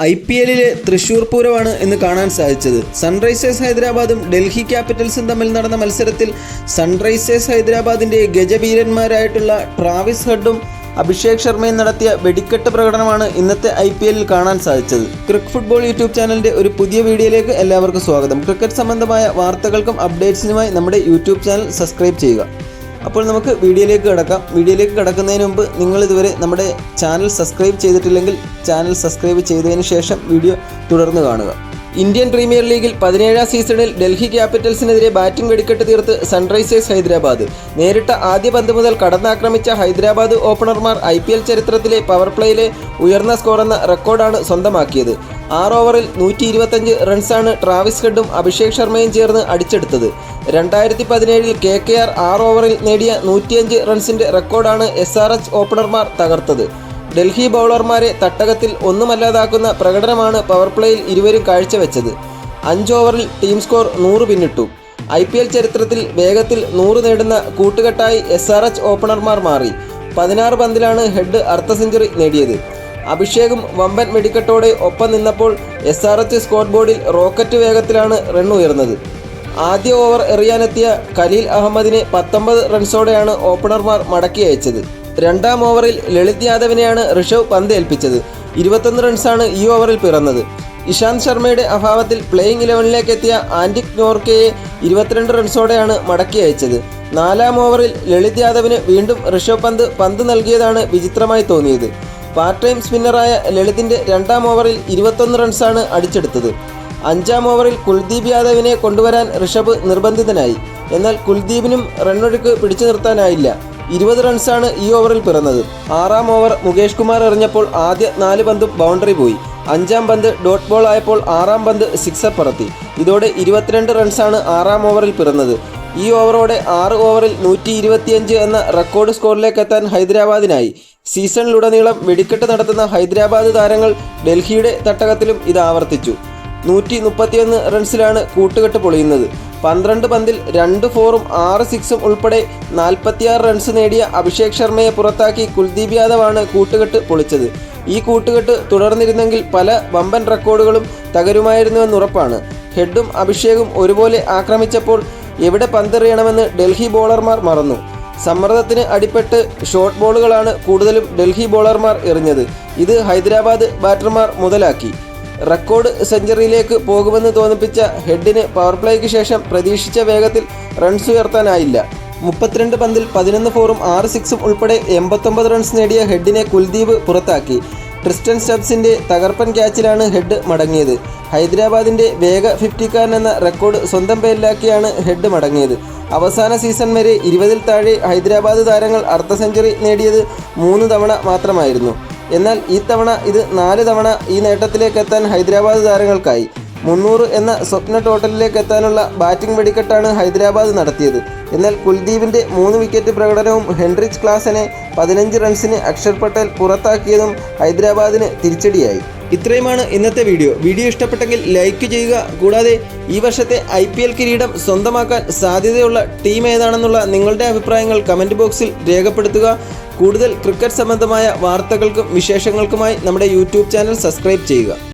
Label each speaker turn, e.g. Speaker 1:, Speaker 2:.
Speaker 1: I P എല്ലിലെ തൃശൂർ പൂരമാണ് ഇന്ന് കാണാൻ സാധിച്ചത്. സൺറൈസേഴ്സ് ഹൈദരാബാദും ഡൽഹി ക്യാപിറ്റൽസും തമ്മിൽ നടന്ന മത്സരത്തിൽ സൺറൈസേഴ്സ് ഹൈദരാബാദിന്റെ ഗജവീരന്മാരായിട്ടുള്ള ട്രാവിസ് ഹെഡും അഭിഷേക് ശർമ്മയും നടത്തിയ വെടിക്കെട്ട് പ്രകടനമാണ് ഇന്നത്തെ ഐ പി എല്ലിൽ കാണാൻ സാധിച്ചത്. ക്രിക്ക് ഫുട്ബോൾ യൂട്യൂബ് ചാനലിന്റെ ഒരു പുതിയ വീഡിയോയിലേക്ക് എല്ലാവർക്കും സ്വാഗതം. ക്രിക്കറ്റ് സംബന്ധമായ വാർത്തകൾക്കും അപ്ഡേറ്റ്സിനുമായി നമ്മുടെ യൂട്യൂബ് ചാനൽ സബ്സ്ക്രൈബ് ചെയ്യുക. അപ്പോൾ നമുക്ക് വീഡിയോയിലേക്ക് കിടക്കാം. വീഡിയോയിലേക്ക് കിടക്കുന്നതിന് മുമ്പ് നിങ്ങൾ ഇതുവരെ നമ്മുടെ ചാനൽ സബ്സ്ക്രൈബ് ചെയ്തിട്ടില്ലെങ്കിൽ ചാനൽ സബ്സ്ക്രൈബ് ചെയ്തതിന് ശേഷം വീഡിയോ തുടർന്ന് കാണുക. ഇന്ത്യൻ പ്രീമിയർ ലീഗിൽ പതിനേഴാം സീസണിൽ ഡൽഹി ക്യാപിറ്റൽസിനെതിരെ ബാറ്റിംഗ് വെടിക്കെട്ട് തീർത്ത് സൺറൈസേഴ്സ് ഹൈദരാബാദ്. നേരിട്ട ആദ്യ പന്ത് മുതൽ കടന്നാക്രമിച്ച ഹൈദരാബാദ് ഓപ്പണർമാർ ഐ ചരിത്രത്തിലെ പവർ പ്ലേയിലെ ഉയർന്ന സ്കോർ എന്ന റെക്കോർഡാണ് സ്വന്തമാക്കിയത്. ആറ് ഓവറിൽ നൂറ്റി ഇരുപത്തഞ്ച് റൺസാണ് ട്രാവിസ് ഹെഡും അഭിഷേക് ശർമ്മയും ചേർന്ന് അടിച്ചെടുത്തത്. രണ്ടായിരത്തി പതിനേഴിൽ കെ കെ ആർ ആറ് ഓവറിൽ നേടിയ നൂറ്റിയഞ്ച് റൺസിന്റെ റെക്കോർഡാണ് എസ് ആർ എച്ച് ഓപ്പണർമാർ തകർത്തത്. ഡൽഹി ബൗളർമാരെ തട്ടകത്തിൽ ഒന്നുമല്ലാതാക്കുന്ന പ്രകടനമാണ് പവർ പ്ലേയിൽ ഇരുവരും കാഴ്ചവെച്ചത്. അഞ്ച് ഓവറിൽ ടീം സ്കോർ നൂറ് പിന്നിട്ടു. ഐ പി എൽ ചരിത്രത്തിൽ വേഗത്തിൽ നൂറ് നേടുന്ന കൂട്ടുകെട്ടായി എസ് ആർ എച്ച് ഓപ്പണർമാർ മാറി. പതിനാറ് പന്തിലാണ് ഹെഡ് അർദ്ധ സെഞ്ചുറി നേടിയത്. അഭിഷേകും വമ്പൻ വെടിക്കെട്ടോടെ ഒപ്പം നിന്നപ്പോൾ എസ് ആർ എച്ച് സ്കോർ ബോർഡിൽ റോക്കറ്റ് വേഗത്തിലാണ് റൺ ഉയർന്നത്. ആദ്യ ഓവർ എറിയാനെത്തിയ ഖലീൽ അഹമ്മദിനെ പത്തൊമ്പത് റൺസോടെയാണ് ഓപ്പണർമാർ മടക്കി അയച്ചത്. രണ്ടാം ഓവറിൽ ലളിത് യാദവിനെയാണ് ഋഷവ് പന്ത് ഏൽപ്പിച്ചത് ഇരുപത്തൊന്ന് റൺസാണ് ഈ ഓവറിൽ പിറന്നത്. ഇഷാന്ത് ശർമ്മയുടെ അഭാവത്തിൽ പ്ലേയിങ് ഇലവനിലേക്ക് എത്തിയ ആൻഡിക് നോർക്കയെ ഇരുപത്തിരണ്ട് റൺസോടെയാണ് മടക്കി അയച്ചത്. നാലാം ഓവറിൽ ലളിത് യാദവിന് വീണ്ടും ഋഷഭ് പന്ത് പന്ത് നൽകിയതാണ് വിചിത്രമായി തോന്നിയത്. പാർട്ട് ടൈം സ്പിന്നറായ ലളിതിന്റെ രണ്ടാം ഓവറിൽ ഇരുപത്തൊന്ന് റൺസാണ് അടിച്ചെടുത്തത്. അഞ്ചാം ഓവറിൽ കുൽദീപ് യാദവിനെ കൊണ്ടുവരാൻ ഋഷഭ് നിർബന്ധിതനായി. എന്നാൽ കുൽദീപിനും റണ്ണൊഴുക്ക് പിടിച്ചു നിർത്താനായില്ല. ഇരുപത് റൺസാണ് ഈ ഓവറിൽ പിറന്നത്. ആറാം ഓവർ മുകേഷ് കുമാർ എറിഞ്ഞപ്പോൾ ആദ്യ നാല് പന്തും ബൗണ്ടറി പോയി. അഞ്ചാം പന്ത് ഡോട്ട് ബോൾ ആയപ്പോൾ ആറാം പന്ത് സിക്സർ പറത്തി. ഇതോടെ ഇരുപത്തിരണ്ട് റൺസാണ് ആറാം ഓവറിൽ പിറന്നത്. ഈ ഓവറോടെ ആറ് ഓവറിൽ നൂറ്റി എന്ന റെക്കോർഡ് സ്കോറിലേക്ക് എത്താൻ ഹൈദരാബാദിനായി. സീസണിലുടനീളം വെടിക്കെട്ട് നടത്തുന്ന ഹൈദരാബാദ് താരങ്ങൾ ഡൽഹിയുടെ തട്ടകത്തിലും ഇത് ആവർത്തിച്ചു. നൂറ്റി മുപ്പത്തിയൊന്ന് റൺസിലാണ് കൂട്ടുകെട്ട് പൊളിയുന്നത്. പന്ത്രണ്ട് പന്തിൽ രണ്ട് ഫോറും ആറ് സിക്സും ഉൾപ്പെടെ നാൽപ്പത്തിയാറ് റൺസ് നേടിയ അഭിഷേക് ശർമ്മയെ പുറത്താക്കി കുൽദീപ് യാദവാണ് കൂട്ടുകെട്ട് പൊളിച്ചത്. ഈ കൂട്ടുകെട്ട് തുടർന്നിരുന്നെങ്കിൽ പല വമ്പൻ റെക്കോർഡുകളും തകരുമായിരുന്നുവെന്നുറപ്പാണ് ഹെഡും അഭിഷേകും ഒരുപോലെ ആക്രമിച്ചപ്പോൾ എവിടെ പന്തെറിയണമെന്ന് ഡൽഹി ബോളർമാർ മറന്നു. സമ്മർദ്ദത്തിന് അടിപ്പെട്ട് ഷോർട്ട് ബോളുകളാണ് കൂടുതലും ഡൽഹി ബോളർമാർ എറിഞ്ഞത്. ഇത് ഹൈദരാബാദ് ബാറ്റർമാർ മുതലാക്കി. റെക്കോർഡ് സെഞ്ചുറിയിലേക്ക് പോകുമെന്ന് തോന്നിപ്പിച്ച ഹെഡിന് പവർ പ്ലേക്ക് ശേഷം പ്രതീക്ഷിച്ച വേഗത്തിൽ റൺസ് ഉയർത്താനായില്ല. മുപ്പത്തിരണ്ട് പന്തിൽ പതിനൊന്ന് ഫോറും ആറ് സിക്സും ഉൾപ്പെടെ എൺപത്തൊമ്പത് റൺസ് നേടിയ ഹെഡിനെ കുൽദീപ് പുറത്താക്കി. ട്രിസ്റ്റൻ സ്റ്റബ്സിന്റെ തകർപ്പൻ ക്യാച്ചിലാണ് ഹെഡ് മടങ്ങിയത്. ഹൈദരാബാദിന്റെ വേഗ ഫിഫ്റ്റിക്കാരൻ എന്ന റെക്കോർഡ് സ്വന്തം പേരിലാക്കിയാണ് ഹെഡ് മടങ്ങിയത്. അവസാന സീസൺ വരെ ഇരുപതിൽ താഴെ ഹൈദരാബാദ് താരങ്ങൾ അർദ്ധ സെഞ്ചുറി നേടിയത് മൂന്ന് തവണ മാത്രമായിരുന്നു. എന്നാൽ ഈ തവണ ഇത് നാല് തവണ ഈ നേട്ടത്തിലേക്കെത്താൻ ഹൈദരാബാദ് താരങ്ങൾക്കായി. മുന്നൂറ് എന്ന സ്വപ്ന ടോട്ടലിലേക്ക് എത്താനുള്ള ബാറ്റിംഗ് വെടിക്കെട്ടാണ് ഹൈദരാബാദ് നടത്തിയത്. എന്നാൽ കുൽദീപിന്റെ മൂന്ന് വിക്കറ്റ് പ്രകടനവും ഹെൻറിച്ച് ക്ലാസനെ പതിനഞ്ച് റൺസിന് അക്ഷർ പട്ടേൽ പുറത്താക്കിയതും ഹൈദരാബാദിന് തിരിച്ചടിയായി. ഇത്രയുമാണ് ഇന്നത്തെ വീഡിയോ. വീഡിയോ ഇഷ്ടപ്പെട്ടെങ്കിൽ ലൈക്ക് ചെയ്യുക. കൂടാതെ ഈ വർഷത്തെ ഐ പി എൽ കിരീടം സ്വന്തമാക്കാൻ സാധ്യതയുള്ള ടീം ഏതാണെന്നുള്ള നിങ്ങളുടെ അഭിപ്രായങ്ങൾ കമന്റ് ബോക്സിൽ രേഖപ്പെടുത്തുക. കൂടുതൽ ക്രിക്കറ്റ് സംബന്ധമായ വാർത്തകൾക്കും വിശേഷങ്ങൾക്കുമായി നമ്മുടെ യൂട്യൂബ് ചാനൽ സബ്സ്ക്രൈബ് ചെയ്യുക.